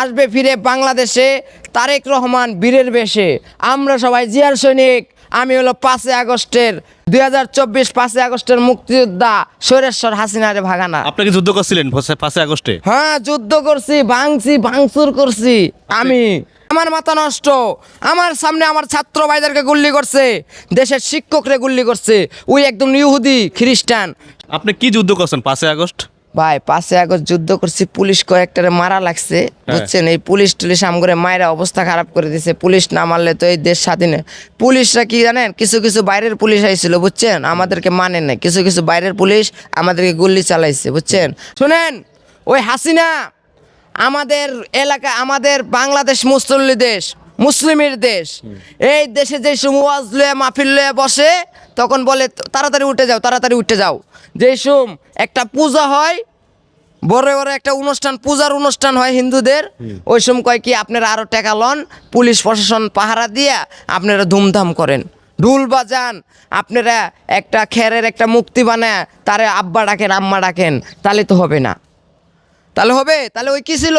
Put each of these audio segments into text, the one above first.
আসবে ফিরে বাংলাদেশে তারেক রহমান বীরের বেশে। আমরা সবাই জিয়ার সৈনিক। আমি হলো পাঁচই আগস্টের দুই হাজার চব্বিশ পাঁচই আগস্টের মুক্তিযোদ্ধা সুরেশ্বর হাসিনারে ভাগানা। আপনাকে যুদ্ধ করছিলেন পাঁচই আগস্টে? হ্যাঁ যুদ্ধ করছি ভাঙছি ভাঙচুর করছি। আমি। আমার মাথা নষ্ট। আমার সামনে আমার ছাত্র ভাইদেরকে গুল্লি করছে। দেশের শিক্ষকরে গুল্লি করছে। ওই একদম ইহুদি খ্রিস্টান। আপনি কি যুদ্ধ করছেন পাঁচই আগস্ট? ভাই পাঁচে আগস্ট যুদ্ধ করছি পুলিশ কয়েকটারে মারা লাগছে বুঝছেন? এই পুলিশ টুলিশ আমগরে মায়েরা অবস্থা খারাপ করে দিছে পুলিশ না মারলে তো এই দেশ স্বাধীন পুলিশরা কি জানেন? কিছু কিছু বাইরের পুলিশ আইছিল বুঝছেন? আমাদেরকে মানে নাই। কিছু কিছু বাইরের পুলিশ আমাদেরকে গুল্লি চালাইছে বুঝছেন? শুনেন ওই হাসিনা আমাদের এলাকা আমাদের বাংলাদেশ মুসল্লি দেশ মুসলিমের দেশ। এই দেশে যে সময় ওয়াজ লয়ে মাহফিল লয়ে বসে তখন বলে তাড়াতাড়ি উঠে যাও তাড়াতাড়ি উঠে যাও। যে সোম একটা পূজা হয় বড় বড় একটা অনুষ্ঠান পূজার অনুষ্ঠান হয় হিন্দুদের ওই সময় কয় কি আপনারা আরও টাকা লন পুলিশ প্রশাসন পাহারা দিয়া আপনারা ধুমধাম করেন। ঢুল বাজান আপনারা একটা খেরের একটা মুক্তি বানায় তারে আব্বা ডাকেন আম্মা ডাকেন তাহলে তো হবে না। তাহলে হবে? তাহলে ওই কি ছিল?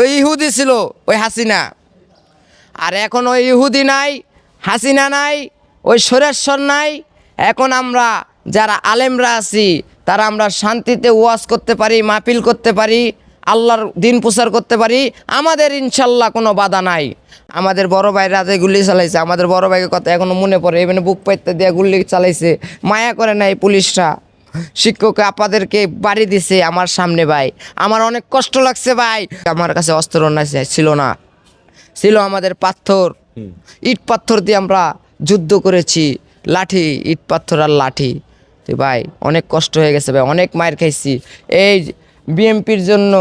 ওই ইহুদি ছিল ওই হাসিনা। আর এখন ওই ইহুদি নাই, হাসিনা নাই, ওই সুরেশ্বর নাই। এখন আমরা যারা আলেমরা আছি, তারা আমরা শান্তিতে ওয়াজ করতে পারি, মাহফিল করতে পারি, আল্লাহর দিন প্রচার করতে পারি, আমাদের ইনশাল্লাহ কোনো বাধা নাই। আমাদের বড় ভাই রাতে গুলি চালাইছে, আমাদের বড় ভাইয়ের কথা এখনও মনে পড়ে এমনি বুক পাইতে দিয়ে গুলি চালাইছে, মায়া করে নাই পুলিশরা। শিক্ষক আপাদেরকে বাড়ি দিছে আমার সামনে ভাই। আমার অনেক কষ্ট লাগছে ভাই। আমার কাছে অস্ত্র ছিল না। ছিল আমাদের পাথর। ইট পাথর দিয়ে আমরা যুদ্ধ করেছি। লাঠি ইট পাথর আর লাঠি। তো ভাই অনেক কষ্ট হয়ে গেছে ভাই অনেক মায়ের খাইছি। এই বিএমপির জন্য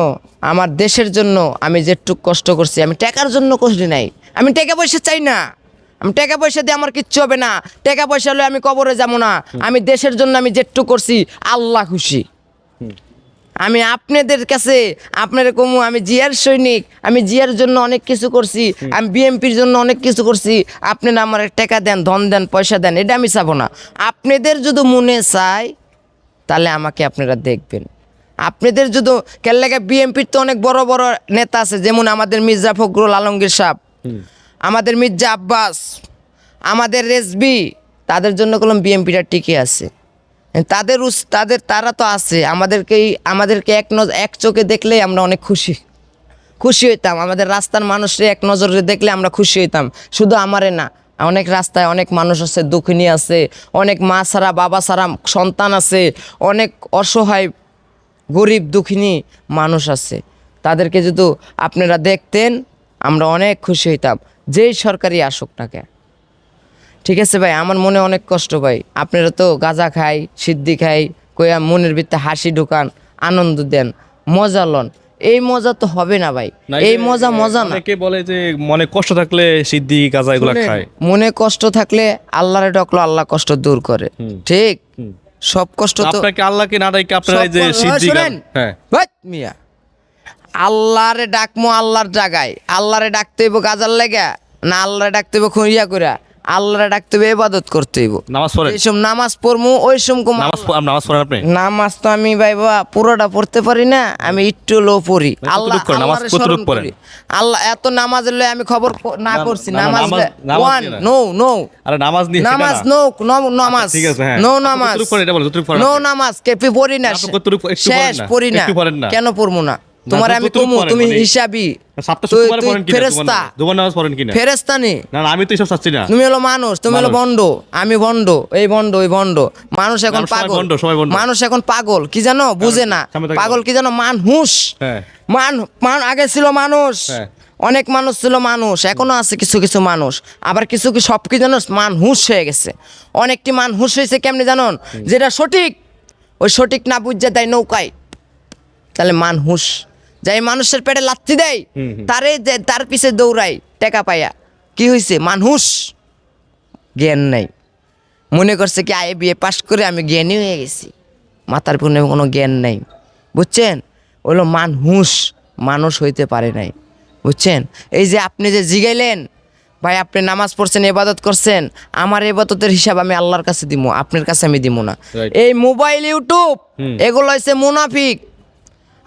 আমার দেশের জন্য আমি যেটুক কষ্ট করছি আমি টাকার জন্য কষ্ট নাই। আমি টাকা পয়সা চাই না। আমি টাকা পয়সা দিয়ে আমার কিচ্ছু হবে না। টাকা পয়সা হলে আমি কবরে যাব না। আমি দেশের জন্য আমি যেটুক করছি আল্লাহ খুশি। আমি আপনাদের কাছে আপনার কমু আমি জিয়ার সৈনিক আমি জিয়ার জন্য অনেক কিছু করছি আমি বিএমপির জন্য অনেক কিছু করছি আপনারা আমার টাকা দেন ধন দেন পয়সা দেন এটা আমি চাবো না। আপনাদের যদি মনে চাই তাহলে আমাকে আপনারা দেখবেন। আপনাদের যদি কেল্লাকে বিএমপির তো অনেক বড় বড় নেতা আছে যেমন আমাদের মির্জা ফখরুল আলমগীর সাহ আমাদের মির্জা আব্বাস আমাদের রেসবি তাদের জন্য কলম বিএমপিটা টিকে আছে। তাদের তাদের, তারা তো আছে। আমাদেরকেই, আমাদেরকে এক নজ, এক চোখে দেখলেই আমরা অনেক খুশি। খুশি হইতাম। আমাদের রাস্তার মানুষরে এক নজরে দেখলে আমরা খুশি হইতাম। শুধু আমারে না, অনেক রাস্তায় অনেক মানুষ আছে, দুঃখিনী আছে, অনেক মা ছাড়া, বাবা ছাড়া সন্তান আছে, অনেক অসহায়, গরিব, দুঃখিনী মানুষ আছে। তাদেরকে যদি আপনারা দেখতেন, আমরা অনেক খুশি হইতাম। যেই সরকারি আসুক না কেন। ঠিক আছে ভাই আমার মনে অনেক কষ্ট ভাই। আপনারা তো গাঁজা খাই সিদ্ধি খাই কইয়া মনের ভিতরে হাসি ঢুকান আনন্দ দেন মজা লন। এই মজা তো হবে না ভাই। এই মজা মজা না। অনেকে বলে যে মনে কষ্ট থাকলে সিদ্ধি গাঁজা এগুলো খায়। মনে কষ্ট থাকলে আল্লাহরে ডকলো আল্লাহ কষ্ট দূর করে। ঠিক? সব কষ্ট তো আপনাকে আল্লাহকে না ডাকে আপনারা যে সিদ্ধি হ্যাঁ। মিয়া। আল্লাহরে ডাকমো আল্লাহর জায়গায় আল্লাহরে ডাকতে হইব গাজার লেগা না আল্লাহরে ডাকতে হইব খুঁড়িয়া কইরা। আল্লাহরে ডাকতে হবে ইবাদত করতে হইব নামাজ পড়েন এইসব নামাজ পড়মু ওই সমকম নামাজ প- নামাজ পড়েন আপনি নামাজ তো আমি ভাই বাবা পুরোটা পড়তে পারি না আমি একটু লো পড়ি মানে আল্লাহ করেন? নামাজ আল্লাহরে কতটুক স্মরণ পড়েন? করি। আল্লাহ এত নামাজ হলে আমি খবর না না, করছি না, না, নামাজ নামাজ- নামাজ ওয়ান নিয়ে না। নো নো আরে নামাজ নিয়ে সেটা নামাজ না। নো নো নামাজ ঠিক আছে, হ্যাঁ। নো আপনি নামাজ কতটুকু পড়েন এটা বলেন, কতটুকু পড়েন নো আপনি? নামাজ কেপি পড়ি না আপনি কতটুকু একটু পড়েন শেষ না? পড়ি না একটু পড়েন না? কেন পড়ব না তোমার আমি কমু তুমি মানে? হিসাবি। সপ্তাহ তুই- শুক্রবারে তুই পড়েন কিনা ফেরেস্তা দুবার নামাজ পড়েন কিনা? ফেরেস্তা নি। না না আমি তো এসব চাচ্ছি না। তুমি হলো মানুষ তুমি হলো। আমি এই ওই মানুষ এখন পাগল। মানুষ এখন পাগল কি জানো? বুঝে না। পাগল কি জানো? মানুষ। হ্যাঁ। মান মান আগে ছিল মানুষ। হ্যাঁ। অনেক মানুষ ছিল মানুষ এখনও আছে কিছু কিছু মানুষ। আবার কিছু কি সব কি জানো? মানুষ হয়ে গেছে। অনেকটি মানুষ হয়েছে কেমনি জানোন? যেটা সঠিক ওই সঠিক না বুঝে দেয় নৌকায়। তাহলে মানুষ। যাই মানুষের পেটে লাথি দেয় তারে তার পিছে দৌড়াই টেকা পাইয়া কি হয়েছে মানুষ জ্ঞান নাই। মনে করছে কি আয়ে বিয়ে পাশ করে আমি জ্ঞানী হয়ে গেছি। মাথার পুনে কোনো জ্ঞান নাই। বুঝছেন? ওগুলো মানুষ মানুষ হইতে পারে নাই। বুঝছেন? এই যে আপনি যে জিগাইলেন ভাই আপনি নামাজ পড়ছেন এবাদত করছেন আমার এবাদতের হিসাব আমি আল্লাহর কাছে দিব আপনার কাছে আমি দিব না। এই মোবাইল ইউটিউব এগুলো হচ্ছে মুনাফিক।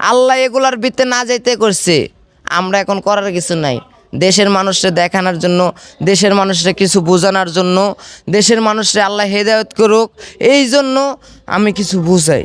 আল্লাহ এগুলার ভিতরে না যাইতে করছে। আমরা এখন করার কিছু নাই। দেশের মানুষরা দেখানোর জন্য, দেশের মানুষরা কিছু বোঝানোর জন্য, দেশের মানুষরা আল্লাহ হেদায়ত করুক এই জন্য আমি কিছু বুঝাই।